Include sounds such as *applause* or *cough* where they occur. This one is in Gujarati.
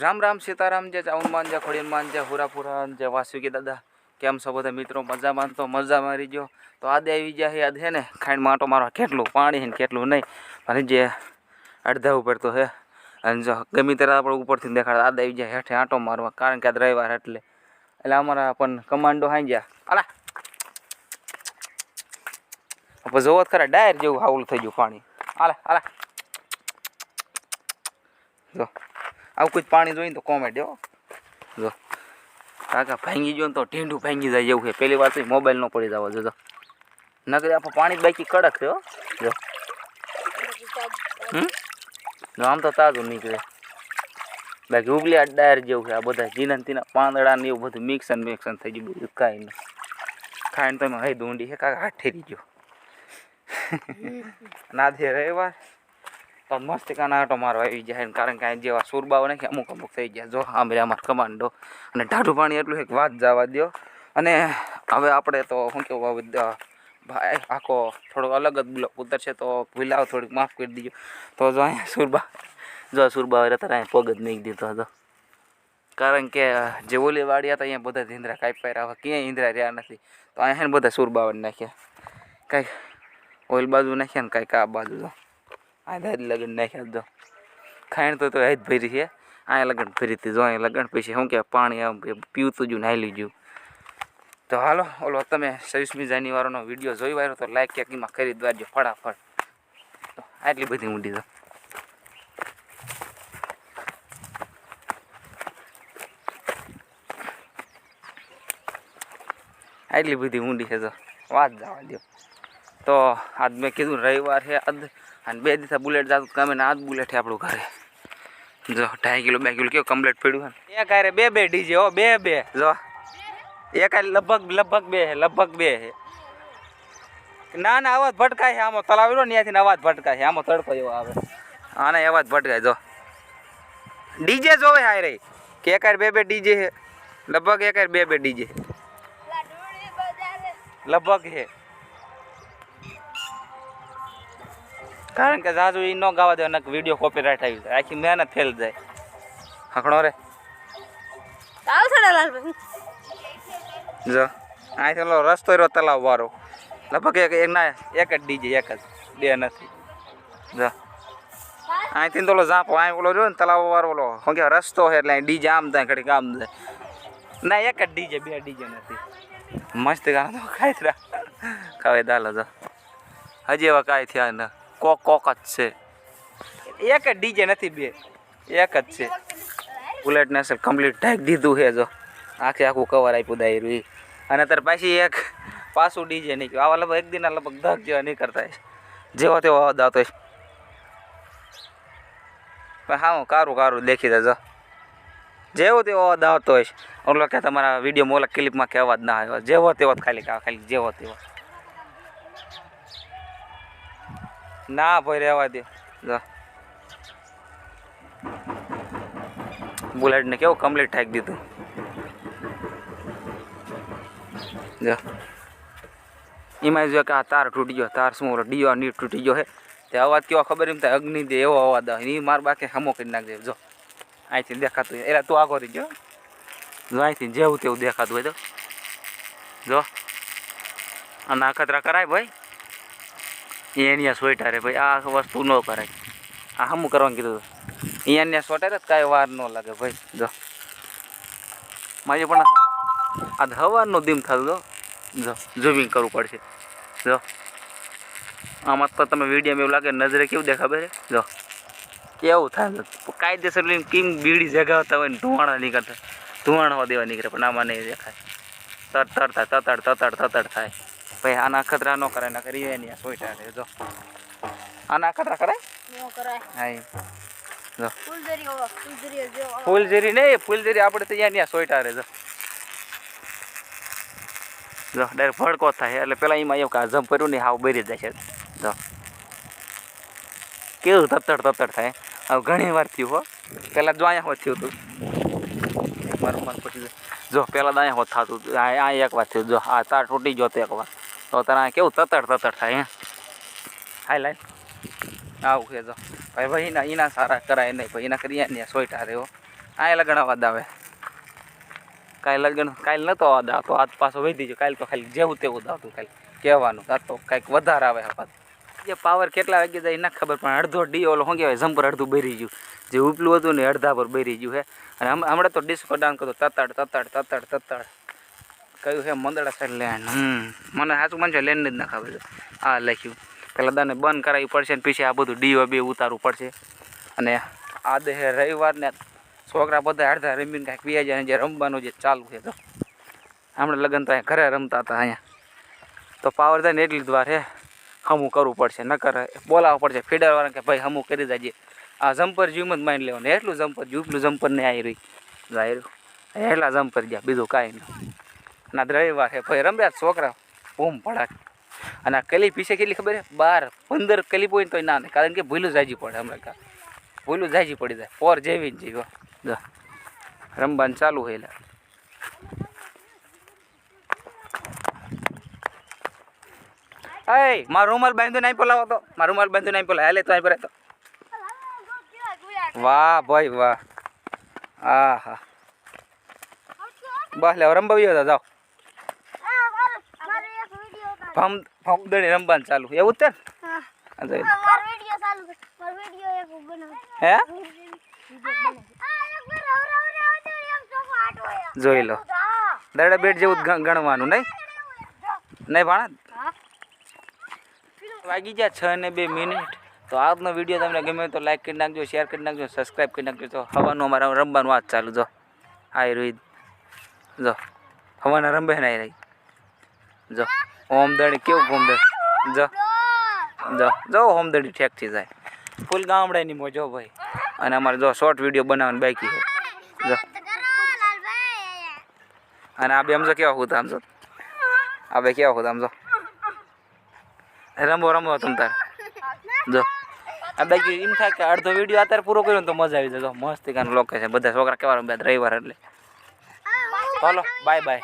રામ રામ સીતારામ જે હનુમાન જે ખોડીનમાન જે હુરાપુરા જે વાસુકી દાદા. કેમ છો બધા મિત્રો? મજામાં? તો મજા મારી ગયો તો આદે આવી ગયા છે હે ને? ખાઈને માટો મારવા કેટલું પાણી ને કેટલું નહીં. અને જે અડધા ઉપર તો હે. અને જો ગમે ત્યારે આપણે ઉપરથી દેખાડે, આદે આવી જાય હેઠે આંટો મારવા. કારણ કે આ રવિવાર એટલે. એટલે અમારા પણ કમાન્ડો હાઈ ગયા. અલા પછી જોવો ખરા, ડાયર જેવું હાવલું થઈ ગયું પાણી. આલા આલા. જો. આવું કોઈ પાણી જોઈને તો કોમેન્ટ હો. જો. કાકા ભાંગી ગયો ને તો ઢીંડું ભાંગી જાય એવું છે. પેલી વાર તો મોબાઈલ ન પડી જવો જો જો. નકરી આપણે પાણી બાકી કડક છે હો. જો. હમ? જો આમ તો તાજું નીકળે. બાકી ઉબલી આ ડાયર જેવું છે આ બધા જીના તીના પાંદડા ને એવું બધું મિક્સન મિક્સન થઈ ગયું બધું કાંઈ નહીં ખાઈને તમે હઈ દૂંડી છે કાકા હાથ ઠેરી ગયો. *laughs* ના દે તો મસ્ત કાના આટો મારવા આવી જાય ને કારણ કે અહીં જેવા સુરબાઓ ને કે અમુક અમુક થઈ ગયા. જો આમ રે અમારા કમાન્ડો અને ટાઢું પાણી એટલું એક વાત જવા દો અને હવે આપણે તો શું કહેવું ભાઈ, આખો થોડો અલગ જ બ્લોક ઉતરશે તો ભૂલાવ થોડીક માફ કરી દીજો. તો જો અહીંયા સુરબા, જો સુરબા રહેતા અહીંયા પગ જ નહીં દીધો. હતો કારણ કે જે ઓલી વાડી હતા, અહીંયા બધા ધીંદરા કાપી પાડ્યા ક્યાંય ઈંદરા રહ્યા નથી. તો અહીંયા બધા સુરબાવન નાખ્યા. કાંઈક ઓઇલ બાજુ નાખ્યા ને કાંઈક આ બાજુ આ દાદ લગન નાખ્યા જો ખાઈણ તો તો હેજ ભરી છે. અહીંયા લગન ફરી હતી, જો લગન પછી શું કે પાણી આમ પીવતું જ્યું નાહી લીધું તો હાલો, ઓલો તમે છવ્વીસમી જાન્યુઆરીનો વીડિયો જોઈ વાળો તો લાઈક ક્યાંકીમાં કરી દ્વારજો ફટાફટ. તો આટલી બધી ઊંડી તો. આટલી બધી ઊંડી છે તો વાત જવા દો તો આજ મેં કીધું રવિવાર છે, આજ અને બે દિવસ બુલેટ જાતું કામે ને આજ બુલેટ છે આપણું ઘરે. જો ઢાઈ કિલો બે કિલો કેવું કમ્પ્લીટ પડ્યું છે એક હારે બે બે ડીજે હો બે બે. જો. એક હારે લગભગ લગભગ બે છે લગભગ બે છે. ના ના અવાજ ભટકાય છે આમાં તલાવ રહ્યો ને ત્યાંથી અવાજ ભટકાય છે આમાં તડકો એવો આવે. આને અવાજ ભટકાય જો. ડીજે જોવે હાય રે. કે એક હારે બે બે ડીજે છે. લગભગ એક હારે બે બે ડીજે લગભગ છે. કારણ કે જાજુ એ ન ગાવા દે નક વીડિયો કોપીરાઇટ આવી જાય. આખી મહેનત ફેલ જાય. હકણો રે. આવ સાડા લાલ જો અહીંથી ઓલો રસ્તો રહ્યો તલાવ વાળો. લગભગ એક એક ના એક જ ડીજે એક જ. બે નથી. જો. અહીંથી તો ઓલો ઝાંપો અહીં ઓલો રહ્યો ને તલાવ વાળો ઓલો. હું કે રસ્તો છે એટલે ડીજે આમ ત્યાં ઘડીક આમ જાય ના એક જ ડીજે બે ડીજે નથી. મસ્ત ગાના તો ખાઈ થયા ખાવે દાલ જો. હજી એવા કાંઈ થયા ને. કોક કોક જ છે. એક જ ડીજે નથી બે એક જ છે. બુલેટ ને કમ્પ્લીટ ઢાંકી દીધું છે જો. આખે આખું કવર આપ્યું દાયરું અને અત્યારે પાછી એક પાછું ડીજે નીકળ્યું. આવા લગભગ એક દિનના લગભગ ધક જેવા નહીં કરતા જેવો તેવો અવાજ આવતો પણ હા હું કારું કારું દેખી દેજો. જેવો તેવો અવાજ આવતો હોય ઓલો કે તમારા વીડિયો મોલા ક્લિપમાં કે અવાજ ના આવ્યો જેવો તેવો ખાલી ખાલી જેવો તેવો. ના, ભાઈ રહેવા દે. જો. બુલેટને કેવું કમ્પ્લીટ ઠાકી દીધું. જો. એમાં જો કે આ તાર તૂટી ગયો, તાર શું ડીઓ નીટ તૂટી ગયો હે. તે અવાજ કેવો ખબર એમ થાય, અગ્નિ દે એવો અવાજ આવે. એ માર બાકે હમો કરી નાખજે. જો અહીંથી દેખાતું હોય. એટલે તું આગો રહી ગયો. જો અહીંથી જેવું તેવું દેખાતું હોય તો. જો. અને આ ખતરા કરાય ભાઈ. એની સોઈટા રે ભાઈ, આ વસ્તુ ન કરાય. આ હમું કરવાનું કીધું અહીંયા સોટારે જ કાંઈ વાર ન લાગે ભાઈ. જો. મારી પણ આ હવાનું દીમ થતું જો જો ઝૂમિંગ કરવું પડશે. જો. આમાં તો તમે વિડીયોમાં એવું લાગે, નજરે કેવું દેખાય ખબર જો. કેવું થાય કાયદેસર લઈને કેમ બીડી જગાવતા હોય ને ધુવાણા નીકળતા? ધુવાણા દેવા નીકળે, પણ આમાં નહીં દેખાય. તર થાય, તતડ તતડ તતડ થાય. ભાઈ આના ખતરા ન કરાય ના કરી એની સોઈટા રે જો. આના ખતરા કરાય? નો કરાય. હા એ. જો. ફૂલજરી હોવા ફૂલજરી જો ફૂલજરી નહીં ફૂલજરી આપણે તો અહીંયા ત્યાં સોઈટા રે જો. જો ડાયરેક્ટ ભડકો થાય એટલે પેલા એમાં એવું કે આ જમ્પ કર્યું ને હાવ બરી જાય છે. જો. કેવું તતડ તતડ થાય હવે ઘણી વાર થયું હો. પહેલાં જો અહીંયા હોત થયું હતું. મારું મન પછી જો પહેલાં અહીંયા હોત. થતું આ એક વાર થયું જો. આ તાર તૂટી ગયો તો એક વાર. તો તારા કેવું તતડ તતડ થાય, હે? લાય આવું જો. ભાઈ ભાઈ એના એના સારા કરાય નહીં, ભાઈ એના કરી ને સોઈટા રહ્યો આ લગન અવાજ આવે કાંઈ લગન કાલ નતો અવાજ આવતો આજ પાછો વધી ગયો કાલ તો ખાલી જેવું તેવું આવતું ખાલી કહેવાનું આ તો કાંઈક વધારે આવે પાછું જે પાવર કેટલા વાગે જાય ના ખબર, પણ અડધો ડી ઓલો, શું કહેવાય જમ્પર અડધું બેરી ગયું. જે ઉપલું હતું ને અડધા પર બેરી ગયું, હે. અને હમણાં તો ડિસ્કો ડાઉન કરતો, તતડ તતડ તતડ, તતાડ. કયું છે? મંદડા સાઈડ લેન્ડ હમ. મને સાચું મન છે લેન્ડ જ ના ખબર છે. આ લખ્યું. પેલા દાને બંધ કરાવવી પડશે ને પછી આ બધું ડીઓ બે ઉતારવું પડશે. અને આ દે રવિવારને છોકરા બધા અડધા રમીને કાંઈક જાય અને જે રમવાનું જે ચાલુ છે તો. હમણાં લગ્ન તો અહીંયા ઘરે રમતા હતા અહીંયા. તો પાવર થાય ને એટલી જ વાર હે. હમું કરવું પડશે ન કરે બોલાવવું પડશે ફીડરવાળા કે ભાઈ હમું કરી દેજે. આ જમ્પર જીમ જ માની લેવાનું. એટલું જમ્પર જેટલું જમ્પર ને આવી રહી જાહેર એટલા જમ્પર ગયા, બીજું કાંઈ નહીં ના રવિવાર છે ભાઈ રમ્યા છોકરા બૂમ પડાક અને આ કલી પીછે કેટલી ખબર છે? બાર, પંદર કલી પોઈન્ટ તોય ના નહીં કારણ કે ભૂલું જાજી પડે હમણાં કા. ભૂલું જાજી પડી જાય. પોર જેવી જ જીવો. રમવાનું ચાલુ હોય એટલે એ મારો રૂમાલ બાંધો નહીં પલાવો તો. મારો રૂમાલ બાંધો નહીં પલાવ હાલે તો અહીં પર તો વાહ ભાઈ વાહ. આ હા બસ લે રમવા હતા જાઓ. ફમ ફમદણી રમવાનું ચાલુ એવું જ તે. હે. જોઈ લો. દરડા બેટ જેવું ગણવાનું નહીં? નહીં ભાણા? વાગી ગયા છ ને બે મિનિટ. તો આજનો વીડિયો તમને ગમે તો લાઈક કરી નાખજો શેર કરી નાખજો સબસ્ક્રાઈબ કરી નાખજો. તો હવાનું અમારા રમવાનું વાત ચાલુ જો. આ રોહિત. જો હવાના રમે નહીં રહી જો. હોમદડી કેવું હોમદણી જો. જો. જો હોમદડી ઠેકથી જાય. ફૂલ ગામડાની મોજો ભાઈ. અને અમારે જો શોર્ટ વીડિયો બનાવવાની બાકી છે. જો. અને આ બે આમ જો કેવા હોતા આમ જો. આ બે કેવા હોતા આમ જો. રમો રમો તમ તાર. જો. આ બાકી એમ થાય કે અડધો વીડિયો અત્યારે પૂરો કર્યો ને તો મજા આવી જાય. મસ્ત કાનું લોકેશન બધા છોકરા કેવા રમ્યા રવિવાર એટલે. ચાલો બાય બાય